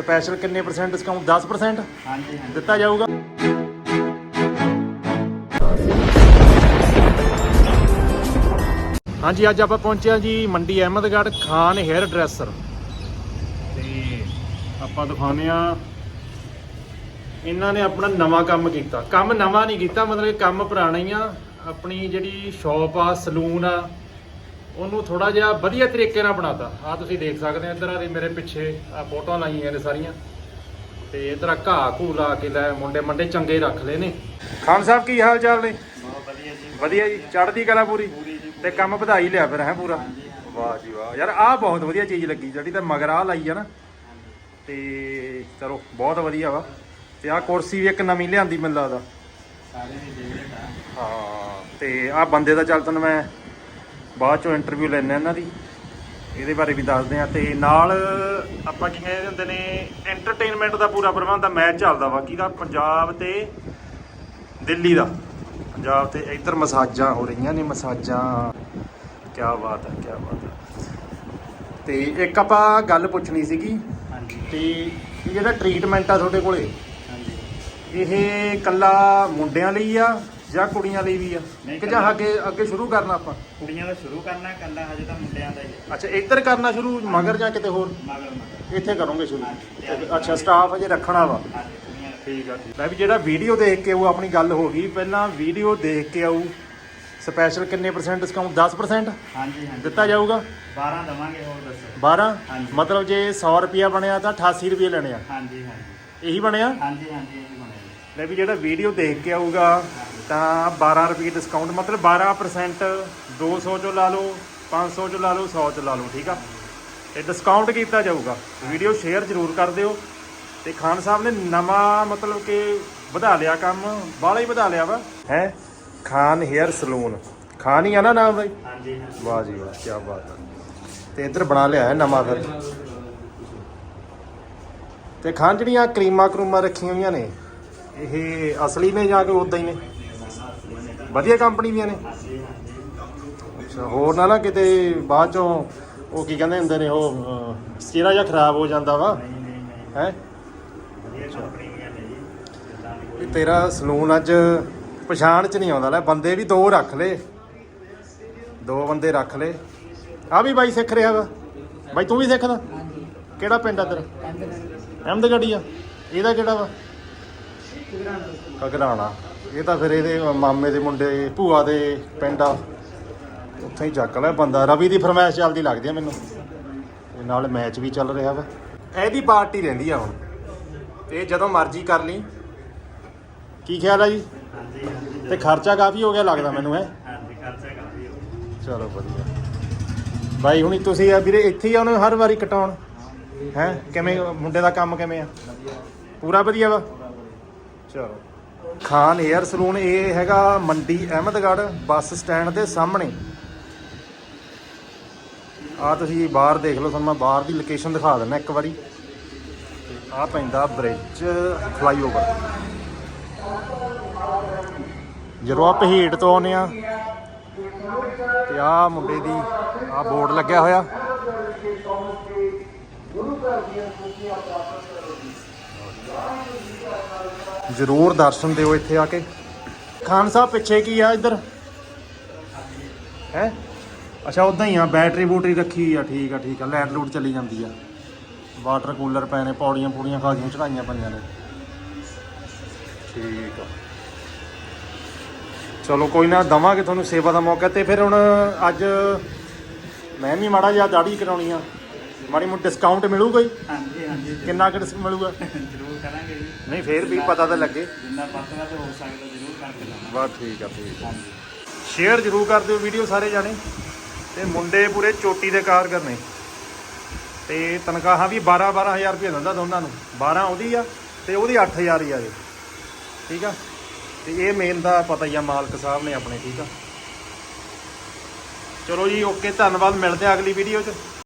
Special ਕਿੰਨੇ percent discount 10% ਹਾਂਜੀ ਹਾਂਜੀ। ਦਿੱਤਾ ਜਾਊਗਾ? ਹਾਂਜੀ ਅੱਜ ਆਪਾਂ ਪਹੁੰਚੇ ਹਾਂ ਜੀ ਮੰਡੀ ਅਹਿਮਦਗੜ੍ਹ ਖਾਨ ਹੇਅਰ ਡਰੈਸਰ ਤੇ ਆਪਾਂ ਦਿਖਾਉਂਦੇ ਆ ਇਹਨਾਂ ਨੇ ਆਪਣਾ ਨਵਾਂ ਕੰਮ ਕੀਤਾ। ਕੰਮ ਨਵਾਂ ਨਹੀਂ ਕੀਤਾ ਮਤਲਬ ਕੰਮ ਪੁਰਾਣਾ ਹੀ ਆ। ਆਪਣੀ ਜਿਹੜੀ ਸ਼ਾਪ ਆ ਸਲੂਨ ਆ ਉਹਨੂੰ ਥੋੜਾ ਜਿਹਾ ਵਧੀਆ ਤਰੀਕੇ ਨਾਲ ਬਣਾਤਾ। ਆ ਤੁਸੀਂ ਦੇਖ ਸਕਦੇ ਆ ਇੱਧਰ ਆ ਦੇ ਮੇਰੇ ਪਿੱਛੇ ਆ ਫੋਟੋਆਂ ਲਾਈਆਂ ਨੇ ਸਾਰੀਆਂ। ਤੇ ਇੱਧਰ ਆ ਘਾਹ ਘੂ ਲਾ ਕੇ ਲੈ ਮੁੰਡੇ ਮੰਡੇ ਚੰਗੇ ਰੱਖ ਲਏ ਨੇ। ਖਾਨ ਸਾਹਿਬ ਕੀ ਹਾਲ ਚਾਲ ਨੇ? ਬਹੁਤ ਵਧੀਆ ਜੀ। ਵਧੀਆ ਜੀ। ਚੜ੍ਹਦੀ ਕਲਾ ਪੂਰੀ? ਪੂਰੀ ਜੀ ਤੇ ਕੰਮ ਵਧਾਈ ਲਿਆ ਫਿਰ ਹੈ ਪੂਰਾ? ਵਾਹ ਜੀ ਵਾਹ। ਯਾਰ ਆਹ ਬਹੁਤ ਵਧੀਆ ਚੀਜ਼ ਲੱਗੀ ਜਿਹੜੀ ਤਾਂ ਮਗਰ ਆਹ ਲਾਈ ਆ ਨਾ। ਤੇ ਚਲੋ ਬਹੁਤ ਵਧੀਆ ਵਾ। ਤੇ ਆਹ ਕੁਰਸੀ ਵੀ ਇੱਕ ਨਵੀਂ ਲਿਆਂਦੀ ਮੈਨੂੰ ਲੱਗਦਾ। ਸਾਰੇ ਦੀ ਫੇਵਰੇਟ ਆ। ਹਾਂ ਤੇ ਆਹ ਬੰਦੇ ਦਾ ਚੱਲ ਤੁਹਾਨੂੰ ਮੈਂ ਬਾਅਦ ਚੋਂ ਇੰਟਰਵਿਊ ਲੈਣਾ ਇਹਨਾਂ ਦੀ। ਇਹਦੇ ਬਾਰੇ ਵੀ ਦੱਸਦੇ ਆ ਤੇ ਨਾਲ ਆਪਾਂ ਕੀ ਕਹਿੰਦੇ ਹੁੰਦੇ ਨੇ ਐਂਟਰਟੇਨਮੈਂਟ ਦਾ ਪੂਰਾ ਪ੍ਰਬੰਧ ਆ ਮੈਚ ਚੱਲਦਾ ਵਾ ਕਿਹਦਾ ਪੰਜਾਬ ਤੇ ਦਿੱਲੀ ਦਾ। ਪੰਜਾਬ ਤੇ ਇੱਧਰ ਮਸਾਜਾਂ ਹੋ ਰਹੀਆਂ ਨੇ ਮਸਾਜਾਂ। ਕੀ ਬਾਤ ਹੈ ਕੀ ਬਾਤ ਹੈ ਤੇ ਇੱਕ ਆਪਾਂ ਗੱਲ ਪੁੱਛਣੀ ਸੀਗੀ ਹਾਂਜੀ। ਤੇ ਇਹ ਜਿਹੜਾ ਟ੍ਰੀਟਮੈਂਟ ਆ ਤੁਹਾਡੇ ਕੋਲੇ ਹਾਂਜੀ। ਇਹ ਕੱਲਾ ਮੁੰਡਿਆਂ ਲਈ ਆ ਜਾਂ ਕੁੜੀਆਂ ਲਈ ਵੀ ਆ? ਨਹੀਂ, ਕਿ ਜਾਂ ਅੱਗੇ ਅੱਗੇ ਸ਼ੁਰੂ ਕਰਨਾ ਆਪਾਂ? ਕੁੜੀਆਂ ਦਾ ਸ਼ੁਰੂ ਕਰਨਾ ਕੱਲਾ ਹਜੇ ਤਾਂ ਮੁੰਡਿਆਂ ਦਾ ਹੀ ਹੈ। ਅੱਛਾ ਇੱਧਰ ਕਰਨਾ ਸ਼ੁਰੂ ਮਗਰ ਜਾਂ ਕਿਤੇ ਹੋਰ? ਮਗਰ ਮਗਰ। ਇੱਥੇ ਕਰੋਗੇ ਸ਼ੁਰੂ। ਅੱਛਾ ਸਟਾਫ ਅਜੇ ਰੱਖਣਾ ਵਾ? ਹਾਂਜੀ ਕੁੜੀਆਂ ਦਾ ਠੀਕ ਆ ਵੀ ਜਿਹੜਾ ਵੀਡੀਓ ਦੇਖ ਕੇ ਉਹ ਆਪਣੀ ਗੱਲ ਹੋ ਗਈ। ਪਹਿਲਾਂ ਵੀਡੀਓ ਦੇਖ ਕੇ ਆਊ। ਸਪੈਸ਼ਲ ਕਿੰਨੇ ਪਰਸੈਂਟ ਡਿਸਕਾਊਂਟ 10% ਹਾਂਜੀ ਹਾਂਜੀ। ਦਿੱਤਾ ਜਾਊਗਾ? 12 ਦਵਾਂਗੇ ਹੋਰ ਦੱਸੋ। 12 ਹਾਂਜੀ। ਮਤਲਬ ਜੇ 100 ਰੁਪਿਆ ਬਣਿਆ ਤਾਂ 88 ਰੁਪਏ ਲੈਣੇ ਆ। ਹਾਂਜੀ ਹਾਂਜੀ। ਇਹੀ ਬਣਿਆ? ਹਾਂਜੀ ਹਾਂਜੀ ਇਹ ਬਣੇਗਾ ਲੈ ਵੀ ਜਿਹੜਾ ਵੀਡੀਓ ਦੇਖ ਕੇ ਆਊਗਾ ਤਾਂ 12 ਰੁਪਏ ਡਿਸਕਾਊਂਟ ਮਤਲਬ 12% 200 ਚੋਂ ਲਾ ਲਓ 500 ਚੋਂ ਲਾ ਲਓ 100 ਚੋਂ ਲਾ ਲਓ ਠੀਕ ਆ? ਤੇ ਡਿਸਕਾਊਂਟ ਕੀਤਾ ਜਾਊਗਾ। ਵੀਡੀਓ ਸ਼ੇਅਰ ਜ਼ਰੂਰ ਕਰ ਦਿਓ। ਤੇ ਖਾਨ ਸਾਹਿਬ ਨੇ ਨਵਾਂ ਮਤਲਬ ਕਿ ਵਧਾ ਲਿਆ ਕੰਮ ਬਾਹਲਾ ਹੀ ਵਧਾ ਲਿਆ ਵਾ। ਹੈ? Khan hair salon. ਖਾਨ ਹੀ ਆ ਨਾ ਨਾਮ ਬਾਈ? ਹਾਂਜੀ ਹਾਂਜੀ। ਵਾਹ ਜੀ ਵਾਹ ਕੀ ਬਾਤ ਹੈ ਤੇ ਇੱਧਰ ਬਣਾ ਲਿਆ ਹੈ ਨਵਾਂ ਫਿਰ। ਤੇ ਖਾਨ ਜਿਹੜੀਆਂ ਕਰੀਮਾਂ ਕਰੂਮਾਂ ਰੱਖੀਆਂ ਹੋਈਆਂ ਨੇ ਇਹ ਅਸਲੀ ਨੇ ਜਾਂ ਕਿ ਉਦਾਂ ਹੀ ਨੇ? ਵਧੀਆ ਕੰਪਨੀ ਦੀਆਂ ਨੇ। ਅੱਛਾ ਹੋਰ ਨਾ ਨਾ ਕਿਤੇ ਬਾਅਦ ਚੋਂ ਉਹ ਕੀ ਕਹਿੰਦੇ ਹੁੰਦੇ ਨੇ ਉਹ ਅਹ, ਸਿਰਾ ਜਾਂ ਖਰਾਬ ਹੋ ਜਾਂਦਾ ਵਾ। ਹੈ? ਤੇਰਾ ਸਲੂਨ ਅੱਜ ਪਛਾਣ ਚ ਨਹੀਂ ਆਉਂਦਾ ਲੈ ਬੰਦੇ ਵੀ ਦੋ ਰੱਖ ਲੈ। ਦੋ ਬੰਦੇ ਰੱਖ ਲੈ। ਆ ਵੀ ਬਾਈ ਸਿੱਖ ਰਿਹਾ ਵਾ। ਬਾਈ ਤੂੰ ਵੀ ਸਿੱਖਦਾ ਕਿਹੜਾ ਪਿੰਡ ਆ ਤੇਰਾ? ਅਹਿਮਦਗੜ੍ਹੀ। ਆ। ਇਹਦਾ ਕਿਹੜਾ ਵਾ? ਕਗਰਾਣਾ ਇਹ ਤਾਂ ਫਿਰ ਇਹਦੇ ਮਾਮੇ ਦੇ ਮੁੰਡੇ ਭੂਆ ਦੇ ਪਿੰਡ ਆ। ਉੱਥੇ ਹੀ ਚੱਕ ਲਿਆ ਬੰਦਾ। ਰਵੀ ਦੀ ਫਰਮਾਇਸ਼ ਚੱਲਦੀ ਲੱਗਦੀ ਆ ਮੈਨੂੰ। ਤੇ ਨਾਲ ਮੈਚ ਵੀ ਚੱਲ ਰਿਹਾ ਵਾ। ਇਹਦੀ ਪਾਰਟੀ ਰਹਿੰਦੀ ਆ ਹੁਣ। ਤੇ ਜਦੋਂ ਮਰਜ਼ੀ ਕਰ ਲਈ। ਕੀ ਖਿਆਲ ਆ ਜੀ? ਤੇ ਖਰਚਾ ਕਾਫੀ ਹੋ ਗਿਆ ਲੱਗਦਾ ਮੈਨੂੰ ਹੈ? ਚਲੋ ਵਧੀਆ। ਬਾਈ ਹੁਣੀ ਤੁਸੀਂ ਆ ਵੀਰੇ ਇੱਥੇ ਹੀ ਆਉਣੇ ਹਰ ਵਾਰੀ ਕਟਾਉਣ। ਹੈ? ਕਿਵੇਂ ਮੁੰਡੇ ਦਾ ਕੰਮ ਕਿਵੇਂ ਆ? ਪੂਰਾ ਵਧੀਆ ਵਾ? ਚਲੋ। ਖਾਨ ਹੇਅਰ ਸਲੂਨ, ਇਹ ਹੈਗਾ ਮੰਡੀ ਅਹਿਮਦਗੜ੍ਹ ਬੱਸ ਸਟੈਂਡ ਦੇ ਸਾਹਮਣੇ। ਆ ਤੁਸੀਂ ਬਾਹਰ ਦੇਖ ਲਓ, ਤੁਹਾਨੂੰ ਮੈਂ ਬਾਹਰ ਦੀ ਲੋਕੇਸ਼ਨ ਦਿਖਾ ਦਿੰਦਾ ਇੱਕ ਵਾਰੀ। ਆ ਪੈਂਦਾ ਬ੍ਰਿਜ ਫਲਾਈਓਵਰ ਜਦੋਂ ਆ ਪਹੀੜ ਤੋਂ ਆਉਂਦੇ ਆ ਤੇ ਆ ਮੁੰਡੇ ਦੀ ਆ ਬੋਰਡ ਲੱਗਿਆ ਹੋਇਆ। ਜ਼ਰੂਰ ਦਰਸ਼ਨ ਦਿਓ ਇੱਥੇ ਆ ਕੇ। ਖਾਨ ਸਾਹਿਬ, ਪਿੱਛੇ ਕੀ ਆ ਇੱਧਰ? ਹੈ? ਅੱਛਾ, ਉਦਾਂ ਹੀ ਆ ਬੈਟਰੀ ਬੂਟਰੀ ਰੱਖੀ ਆ। ਠੀਕ ਆ ਠੀਕ ਆ। ਲੈਟ ਲੂਟ ਚੱਲੀ ਜਾਂਦੀ ਆ। ਵਾਟਰ ਕੂਲਰ ਪਏ ਨੇ, ਪੌੜੀਆਂ ਪੂੜੀਆਂ ਖਾਸੀਆਂ ਚੜਾਈਆਂ ਪਈਆਂ ਨੇ। ਠੀਕ ਆ। ਚਲੋ, ਕੋਈ ਨਾ, ਦਵਾਂਗੇ ਤੁਹਾਨੂੰ ਸੇਵਾ ਦਾ ਮੌਕਾ ਤੇ। ਫਿਰ ਹੁਣ ਅੱਜ ਮੈਂ ਵੀ ਮਾੜਾ ਜਿਹਾ ਦਾੜੀ ਕਰਾਉਣੀ ਆ। ਮਾੜੀ ਮੋਟੀ ਡਿਸਕਾਊਂਟ ਮਿਲੂਗਾ ਹੀ ਹਾਂਜੀ ਹਾਂਜੀ ਕਿੰਨਾ ਕੁ ਡਿਸ ਮਿਲੂਗਾ? ਜ਼ਰੂਰ ਕਰਾਂਗੇ ਜੀ। ਨਹੀਂ ਫੇਰ ਵੀ ਪਤਾ ਤਾਂ ਲੱਗੇ। ਜਿੰਨਾ ਪਤਲਾ ਤੇ ਹੋ ਸਕਦਾ ਜ਼ਰੂਰ ਕਰਕੇ ਲਾਵਾਂਗੇ। ਬਸ ਠੀਕ ਆ ਠੀਕ ਆ। ਹਾਂਜੀ। ਸ਼ੇਅਰ ਜ਼ਰੂਰ ਕਰ ਦਿਓ ਵੀਡੀਓ ਸਾਰੇ ਜਾਣੇ। ਤੇ ਮੁੰਡੇ ਪੂਰੇ ਚੋਟੀ ਦੇ ਕਾਰਗਰ ਨੇ। ਤੇ ਤਨਖਾਹਾਂ ਵੀ 12 12000 ਰੁਪਏ ਦਿੰਦਾ ਦੋਨਾਂ ਨੂੰ। 12 ਉਹਦੀ ਆ ਤੇ ਉਹਦੀ 8000 ਹੀ ਆ ਜੀ। ਠੀਕ ਆ? ਤੇ ਇਹ ਮੇਨ ਦਾ ਪਤਾ ਹੀ ਆ ਮਾਲਕ ਸਾਹਿਬ ਨੇ ਆਪਣੇ ਠੀਕ ਆ? ਚਲੋ ਜੀ ਓਕੇ ਧੰਨਵਾਦ। ਮਿਲਦੇ ਆ ਅਗਲੀ ਵੀਡੀਓ 'ਚ।